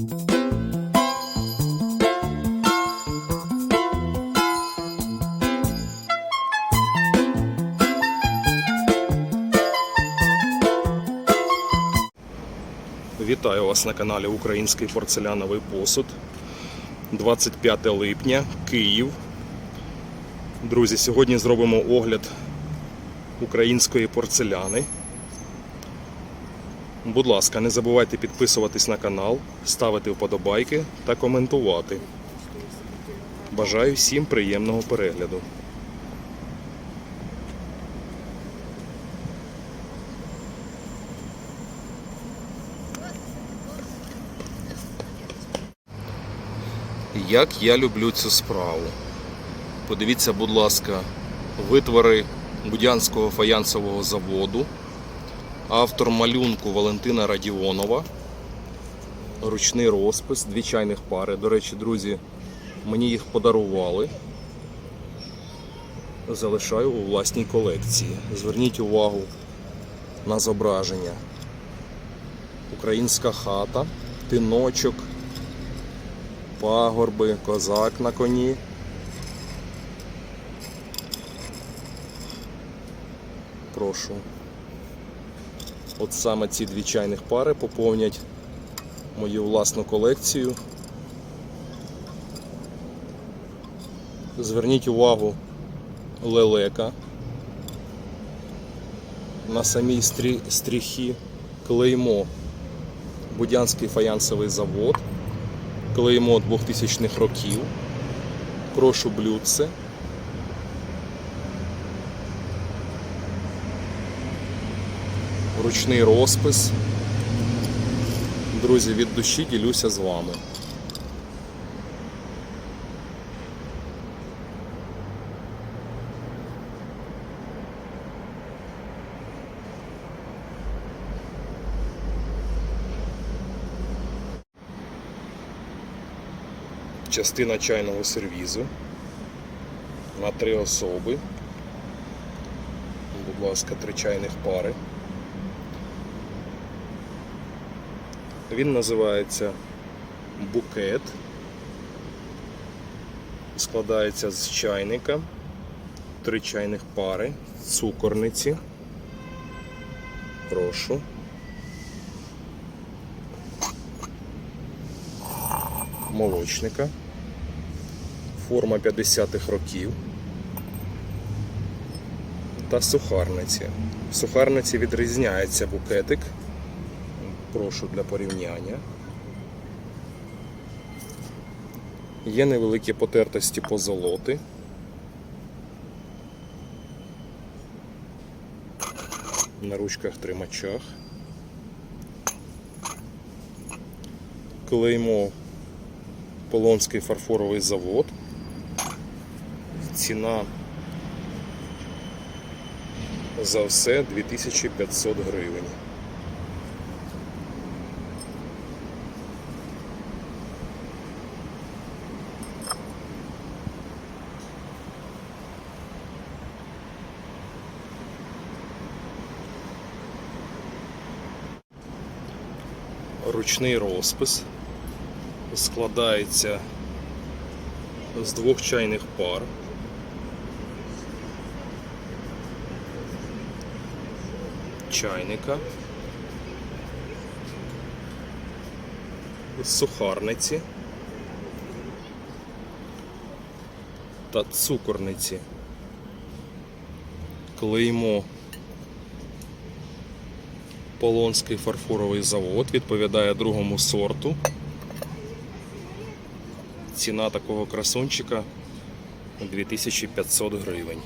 Вітаю вас на каналі Український порцеляновий посуд. 25 липня, Київ. Друзі, сьогодні зробимо огляд української порцеляни. Будь ласка, не забувайте підписуватись на канал, ставити вподобайки та коментувати. Бажаю всім приємного перегляду. Як я люблю цю справу. Подивіться, будь ласка, витвори Будянського фаянсового заводу, автор малюнку Валентина Радіонова, ручний розпис, дві чайних пари. До речі, друзі, мені їх подарували. Залишаю у власній колекції. Зверніть увагу на зображення. Українська хата, тиночок, пагорби, козак на коні. Прошу. От саме ці дві чайних пари поповнять мою власну колекцію. Зверніть увагу лелека. На самій стрі... стріхі клеймо Будянський фаянсовий завод клеймо 2000-х років. Прошу блюдце. Ручний розпис. Друзі, від душі ділюся з вами. частина чайного сервізу на три особи. Будь ласка, три чайних пари. Він називається букет. Складається з чайника, три чайних пари, цукорниці. Прошу. молочника. Форма 50-х років. Та сухарниці. В сухарниці відрізняється букетик. Прошу для порівняння. Є невеликі потертості позолоти. На ручках тримачах. Клеймо Полонський фарфоровий завод. Ціна за все 2500 гривень. Ручний розпис складається з двох чайних пар. Чайника, сухарниці та цукорниці. Клеймо Полонський фарфоровий завод відповідає другому сорту. Ціна такого красунчика 2500 гривень.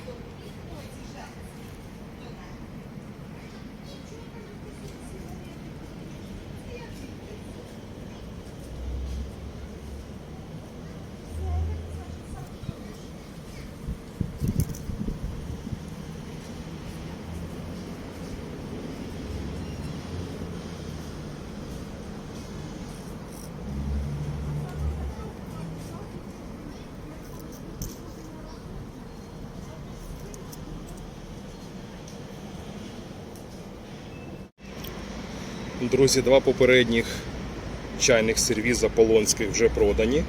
Друзі, два попередніх чайних сервіз аполонських вже продані,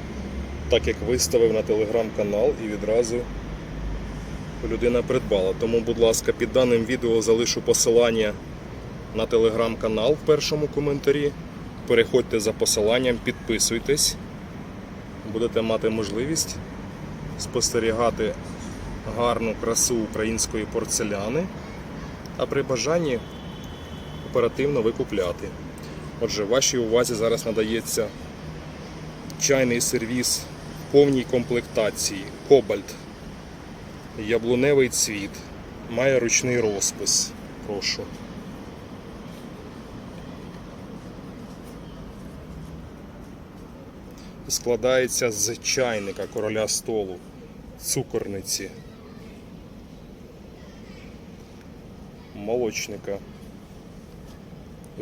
так як виставив на телеграм-канал і відразу людина придбала. Тому, будь ласка, під даним відео залишу посилання на телеграм-канал в першому коментарі. Переходьте за посиланням, підписуйтесь, будете мати можливість спостерігати гарну красу української порцеляни, а при бажанні оперативно викупляти. Отже, вашій увазі зараз надається чайний сервіс повній комплектації Кобальт. Яблуневий цвіт. Має ручний розпис. Прошу. Складається з чайника короля столу, цукорниці, молочника,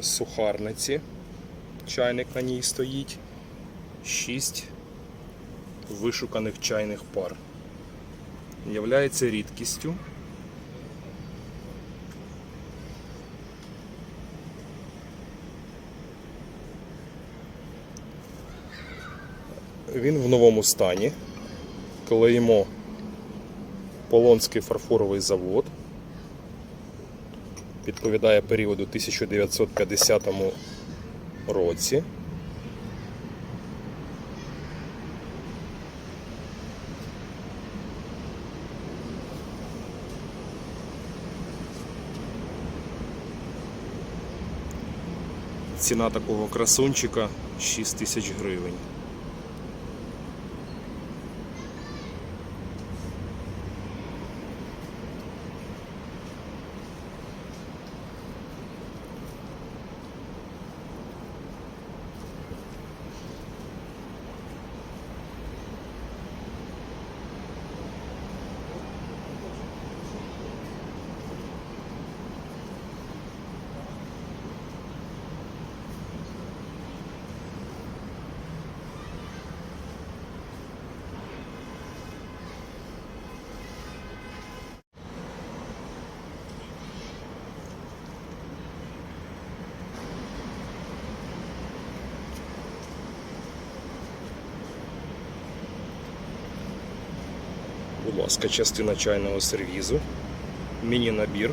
сухарниці. Чайник на ній стоїть. Шість вишуканих чайних пар. Являється рідкістю. Він в новому стані. Клеймо Полонський фарфоровий завод. Відповідає періоду 1950 році. Ціна такого красунчика 6 тисяч гривень. Будь ласка, частина чайного сервізу, міні-набір.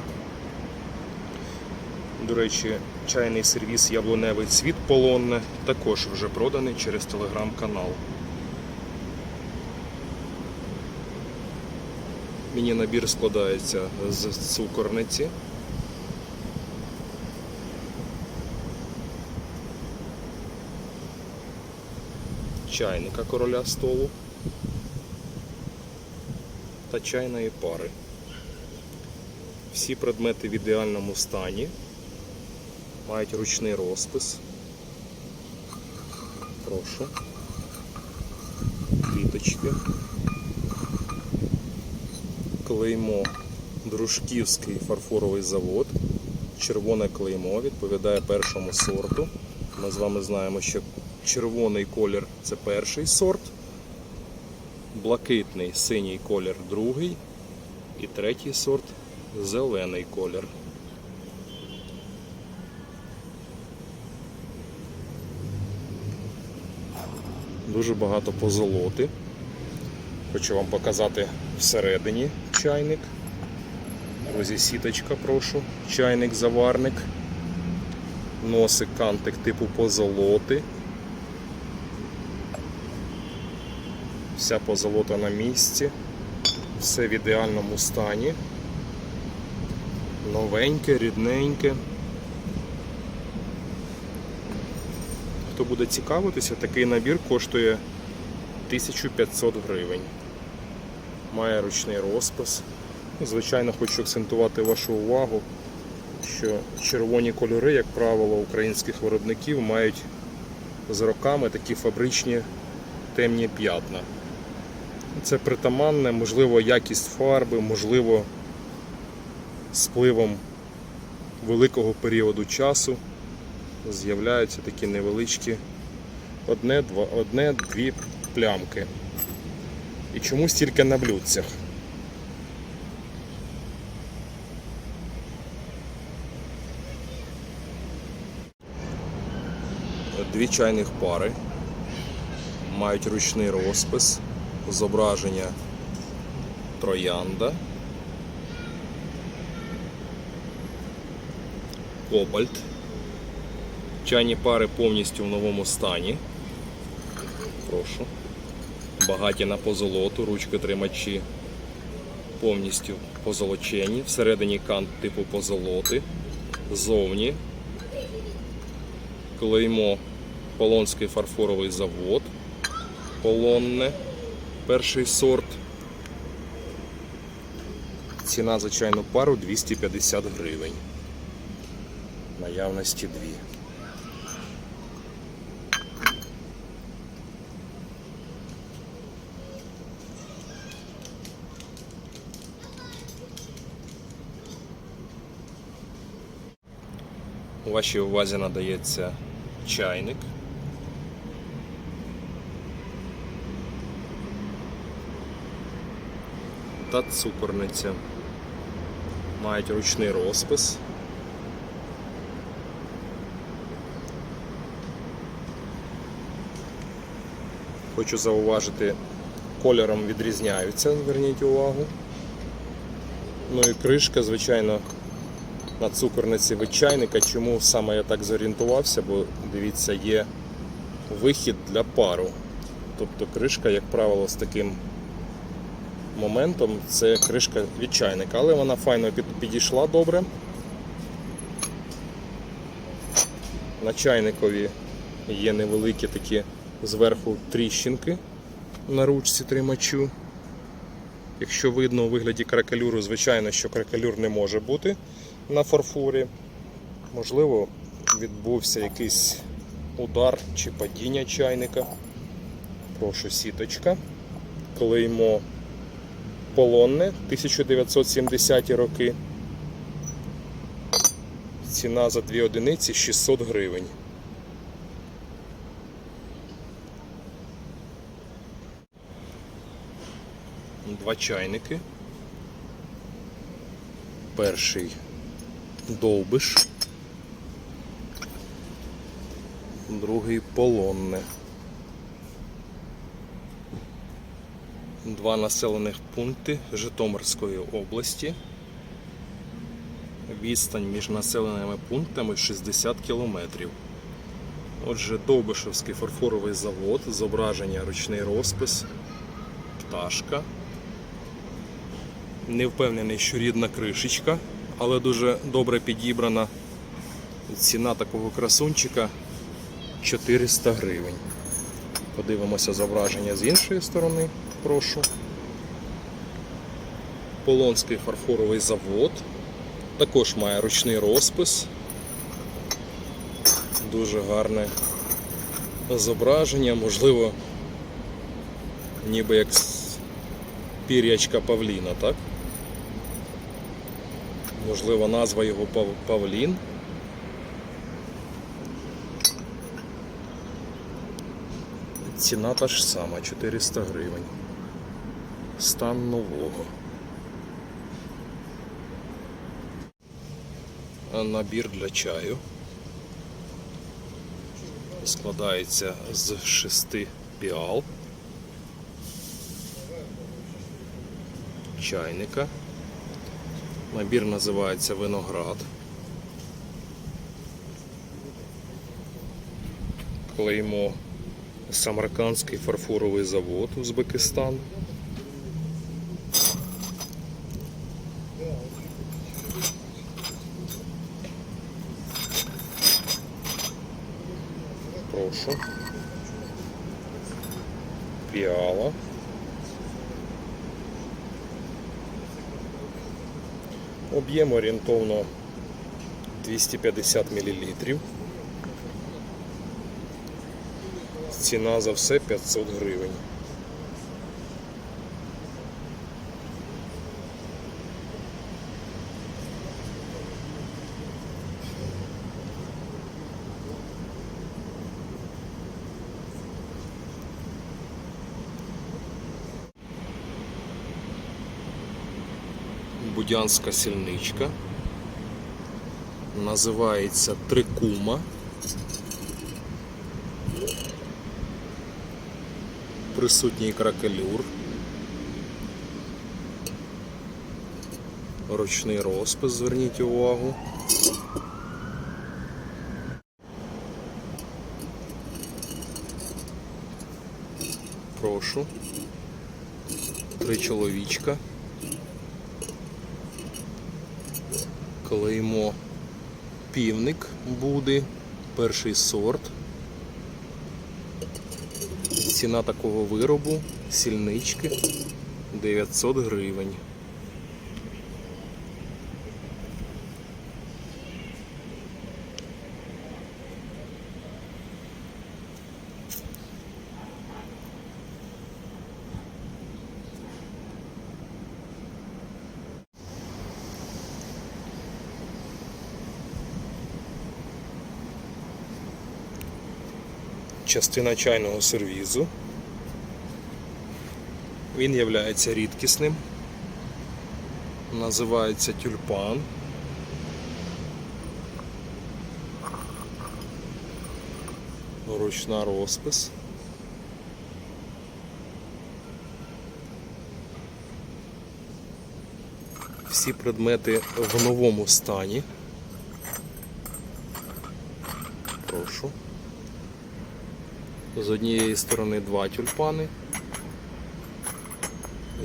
До речі, чайний сервіз яблуневий цвіт полонне також вже проданий через телеграм-канал. Міні-набір складається з цукорниці. Чайника короля столу та чайної пари. Всі предмети в ідеальному стані, мають ручний розпис. Прошу. Квіточки. Клеймо Дружківський фарфоровий завод. Червоне клеймо відповідає першому сорту. Ми з вами знаємо, що червоний колір це перший сорт блакитний синій колір другий і третій сорт зелений колір. Дуже багато позолоти. Хочу вам показати всередині чайник. Друзі, сіточка, прошу, чайник, заварник, носик кантик типу позолоти. Вся позолота на місці, все в ідеальному стані. Новеньке, рідненьке. Хто буде цікавитися, такий набір коштує 1500 гривень. Має ручний розпис. Звичайно, хочу акцентувати вашу увагу, що червоні кольори, як правило, українських виробників мають з роками такі фабричні темні п'ятна. Це притаманне, можливо, якість фарби, можливо, спливом великого періоду часу з'являються такі невеличкі одне-дві плямки. І чомусь тільки на блюдцях. Дві чайних пари. Мають ручний розпис, зображення троянда, кобальт. Чайні пари повністю в новому стані. Прошу. Багаті на позолоту, ручки тримачі повністю позолочені. Всередині кант типу позолоти. Зовні. Клеймо Полонський фарфоровий завод. Полонне. Перший сорт. Ціна за чайну пару 250 гривень. Наявності дві. У вашій увазі надається чайник. Та цукорниця. Мають ручний розпис. Хочу зауважити, кольором відрізняються, зверніть увагу. Ну і кришка, звичайно, на цукорниці від чайника. Чому саме я так зорієнтувався? Бо дивіться, є вихід для пару. Тобто кришка, як правило, з таким моментом це кришка від чайника, але вона файно підійшла добре. На чайникові є невеликі такі зверху тріщинки на ручці тримачу. Якщо видно у вигляді кракелюру, звичайно, що кракелюр не може бути на фарфорі. Можливо, відбувся якийсь удар чи падіння чайника. Прошу сіточка. Клеймо полонне 1970 роки. Ціна за дві одиниці 600 гривень. Два чайники. Перший довбиш. Другий полонне. Два населених пункти Житомирської області. Відстань між населеними пунктами 60 кілометрів. Отже, Довбишевський фарфоровий завод, зображення ручний розпис, пташка. Не впевнений, що рідна кришечка, але дуже добре підібрана. Ціна такого красунчика 400 гривень. Подивимося зображення з іншої сторони, прошу. Полонський фарфоровий завод. Також має ручний розпис. Дуже гарне зображення, можливо, ніби як пір'ячка Павліна, так? Можливо, назва його Пав- Павлін. Ціна та ж сама 400 гривень. Стан нового. Набір для чаю. Складається з шести піал. Чайника. Набір називається виноград. Клеймо Самаркандський фарфоровий завод Узбекистан. Прошу. Піала. Об'єм орієнтовно 250 мл. Ціна за все 500 гривень. Будянська сільничка. Називається Трикума. Присутній кракелюр. Ручний розпис, зверніть увагу. Прошу. Три чоловічка. Клеймо півник буде. Перший сорт. Ціна такого виробу сільнички 900 гривень. Частина чайного сервізу. Він є рідкісним. Називається тюльпан. Ручна розпис. Всі предмети в новому стані. Прошу. З однієї сторони два тюльпани,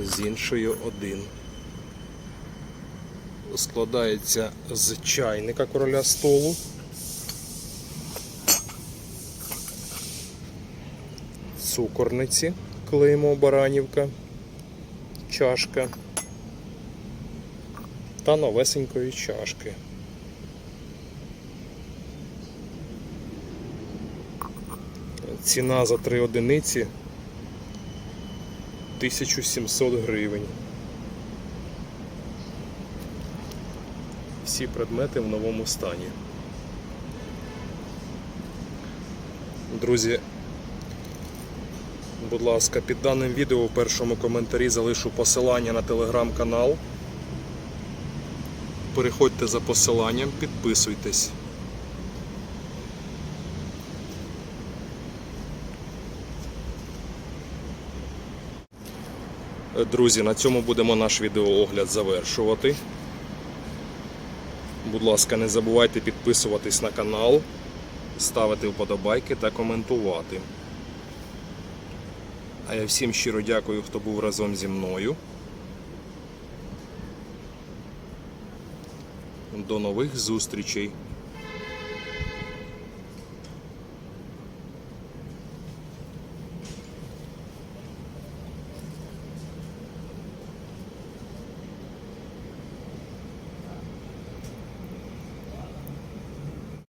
з іншої один. Складається з чайника короля столу. Цукорниці, клеймо баранівка, чашка та новесенької чашки. Ціна за 3 одиниці 1700 гривень. Всі предмети в новому стані. Друзі, будь ласка, під даним відео в першому коментарі залишу посилання на телеграм-канал. Переходьте за посиланням, підписуйтесь. Друзі, на цьому будемо наш відеоогляд завершувати. Будь ласка, не забувайте підписуватись на канал, ставити вподобайки та коментувати. А я всім щиро дякую, хто був разом зі мною. До нових зустрічей!